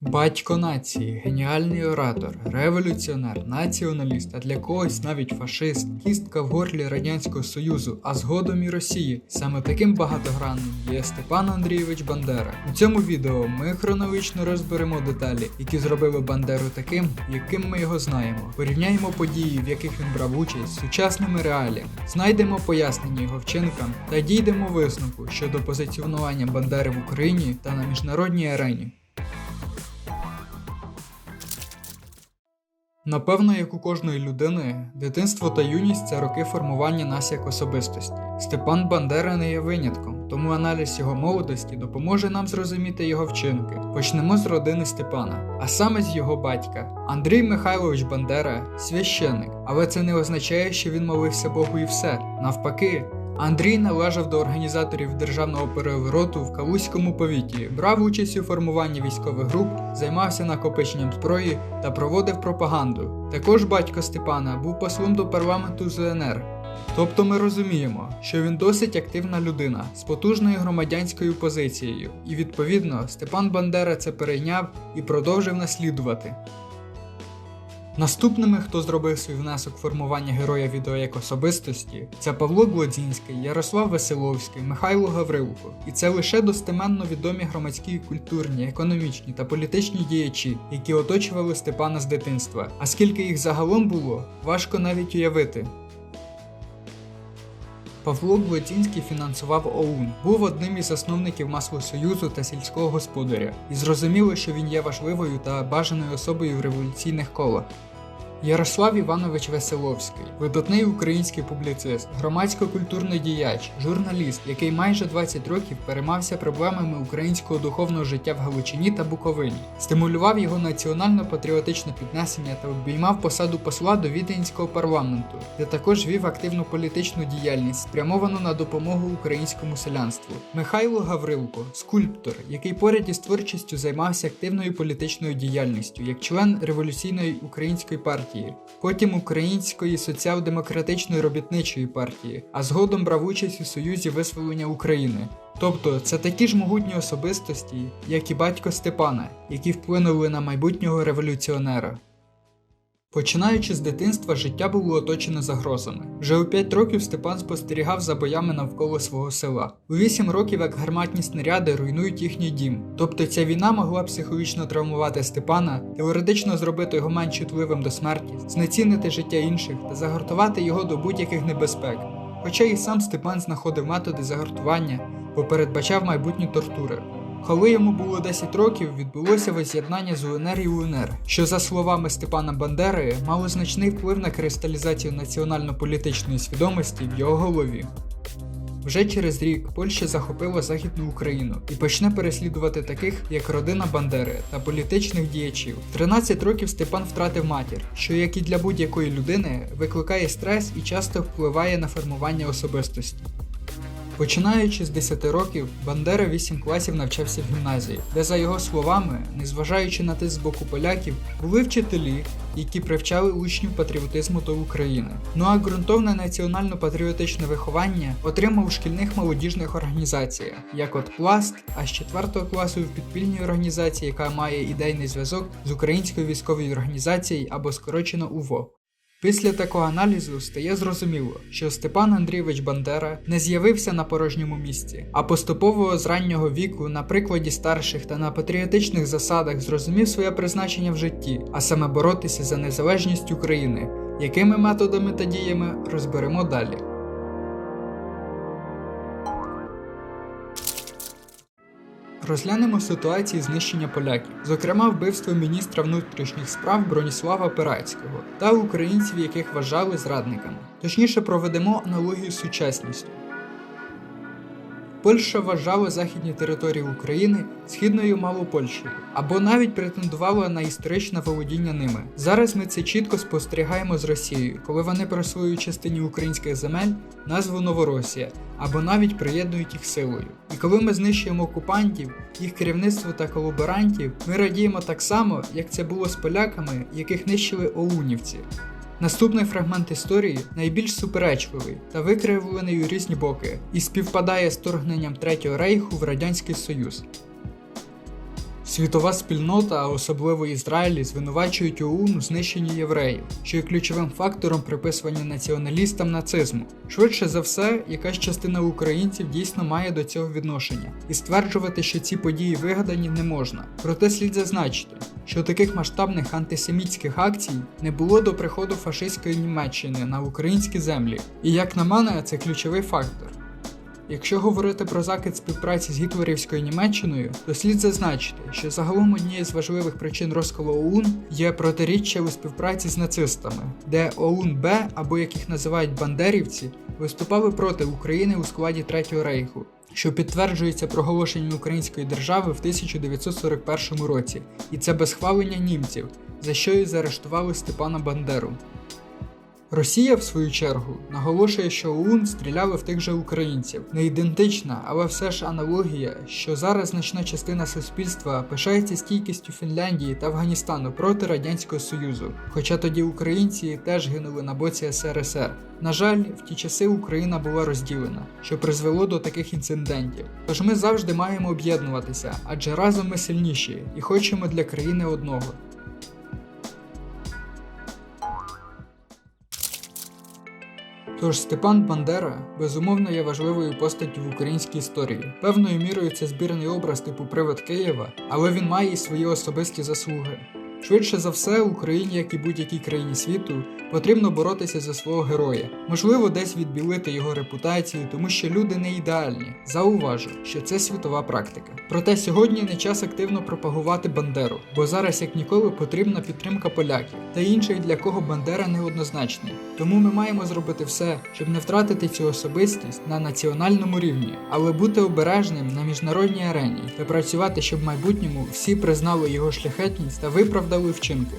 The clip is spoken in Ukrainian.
Батько нації, геніальний оратор, революціонер, націоналіст, а для когось навіть фашист, кістка в горлі Радянського Союзу, а згодом і Росії. Саме таким багатогранним є Степан Андрійович Бандера. У цьому відео ми хронологічно розберемо деталі, які зробили Бандеру таким, яким ми його знаємо. Порівняємо події, в яких він брав участь з сучасними реаліями, знайдемо пояснення його вчинкам та дійдемо висновку щодо позиціонування Бандери в Україні та на міжнародній арені. Напевно, як у кожної людини, дитинство та юність це роки формування нас як особистості. Степан Бандера не є винятком, тому аналіз його молодості допоможе нам зрозуміти його вчинки. Почнемо з родини Степана, а саме з його батька. Андрій Михайлович Бандера священник, але це не означає, що він молився Богу і все. Навпаки. Андрій належав до організаторів державного перевороту в Калузькому повіті, брав участь у формуванні військових груп, займався накопиченням зброї та проводив пропаганду. Також батько Степана був послом до парламенту ЗНР. Тобто ми розуміємо, що він досить активна людина з потужною громадянською позицією, і відповідно Степан Бандера це перейняв і продовжив наслідувати. Наступними, хто зробив свій внесок формування героя відео як особистості, це Павло Глодзінський, Ярослав Веселовський, Михайло Гаврилко. І це лише достеменно відомі громадські, культурні, економічні та політичні діячі, які оточували Степана з дитинства. А скільки їх загалом було, важко навіть уявити. Павло Глотінський фінансував ОУН, був одним із засновників Маслосоюзу та сільського господаря, і зрозуміло, що він є важливою та бажаною особою в революційних колах. Ярослав Іванович Веселовський, видатний український публіцист, громадсько-культурний діяч, журналіст, який майже 20 років переймався проблемами українського духовного життя в Галичині та Буковині, стимулював його національно-патріотичне піднесення та обіймав посаду посла до віденського парламенту, де також вів активну політичну діяльність, спрямовану на допомогу українському селянству. Михайло Гаврилко, скульптор, який поряд із творчістю займався активною політичною діяльністю як член революційної української партії партії, потім Української соціал-демократичної робітничої партії, а згодом брав участь у Союзі визволення України. Тобто це такі ж могутні особистості, як і батько Степана, які вплинули на майбутнього революціонера. Починаючи з дитинства, життя було оточене загрозами. Вже у 5 років Степан спостерігав за боями навколо свого села. У 8 років як гарматні снаряди руйнують їхній дім. Тобто ця війна могла психологічно травмувати Степана, теоретично зробити його менш чутливим до смерті, знецінити життя інших та загортувати його до будь-яких небезпек. Хоча і сам Степан знаходив методи загортування, бо передбачав майбутні тортури. Коли йому було 10 років, відбулося воз'єднання з УНР і УНР, що, за словами Степана Бандери, мало значний вплив на кристалізацію національно-політичної свідомості в його голові. Вже через рік Польща захопила Західну Україну і почне переслідувати таких, як родина Бандери та політичних діячів. 13 років Степан втратив матір, що, як і для будь-якої людини, викликає стрес і часто впливає на формування особистості. Починаючи з 10 років, Бандера 8 класів навчався в гімназії, де, за його словами, незважаючи на тиск з боку поляків, були вчителі, які привчали учнів патріотизму до України. Ну а ґрунтовне національно-патріотичне виховання отримав у шкільних молодіжних організаціях, як от Пласт, а з 4 класу в підпільній організації, яка має ідейний зв'язок з українською військовою організацією або скорочено УВО. Після такого аналізу стає зрозуміло, що Степан Андрійович Бандера не з'явився на порожньому місці, а поступово з раннього віку на прикладі старших та на патріотичних засадах зрозумів своє призначення в житті, а саме боротися за незалежність України, якими методами та діями розберемо далі. Розглянемо ситуації знищення поляків, зокрема вбивство міністра внутрішніх справ Броніслава Перацького та українців, яких вважали зрадниками. Точніше проведемо аналогію з сучасністю. Польща вважала західні території України східною Малопольщею, або навіть претендувала на історичне володіння ними. Зараз ми це чітко спостерігаємо з Росією, коли вони присвоюють частині українських земель назву Новоросія, або навіть приєднують їх силою. Коли ми знищуємо окупантів, їх керівництво та колаборантів, ми радіємо так само, як це було з поляками, яких нищили оунівці. Наступний фрагмент історії найбільш суперечливий та викривлений у різні боки і співпадає з торгненням Третього рейху в Радянський Союз. Світова спільнота, а особливо Ізраїль, звинувачують ОУН у знищенні євреїв, що є ключовим фактором приписування націоналістам нацизму. Швидше за все, якась частина українців дійсно має до цього відношення, і стверджувати, що ці події вигадані, не можна. Проте слід зазначити, що таких масштабних антисемітських акцій не було до приходу фашистської Німеччини на українські землі. І як на мене, це ключовий фактор. Якщо говорити про закид співпраці з гітлерівською Німеччиною, то слід зазначити, що загалом однією з важливих причин розколу ОУН є протиріччя у співпраці з нацистами, де ОУН Б, або їх називають бандерівці, виступали проти України у складі Третього рейху, що підтверджується проголошенням української держави в 1941 році, і це без схвалення німців, за що і заарештували Степана Бандеру. Росія, в свою чергу, наголошує, що ОУН стріляли в тих же українців. Не ідентична, але все ж аналогія, що зараз значна частина суспільства пишається стійкістю Фінляндії та Афганістану проти Радянського Союзу, хоча тоді українці теж гинули на боці СРСР. На жаль, в ті часи Україна була розділена, що призвело до таких інцидентів. Тож ми завжди маємо об'єднуватися, адже разом ми сильніші і хочемо для країни одного. Тож Степан Бандера безумовно є важливою постаттю в українській історії. Певною мірою це збірний образ типу привид Києва, але він має і свої особисті заслуги. Швидше за все, Україні, як і будь-якій країні світу, потрібно боротися за свого героя, можливо, десь відбілити його репутацію, тому що люди не ідеальні. Зауважу, що це світова практика. Проте сьогодні не час активно пропагувати Бандеру, бо зараз як ніколи потрібна підтримка поляків та інших, для кого Бандера неоднозначний. Тому ми маємо зробити все, щоб не втратити цю особистість на національному рівні, але бути обережним на міжнародній арені та працювати, щоб в майбутньому всі признали його шляхетність та виправдали вчинки.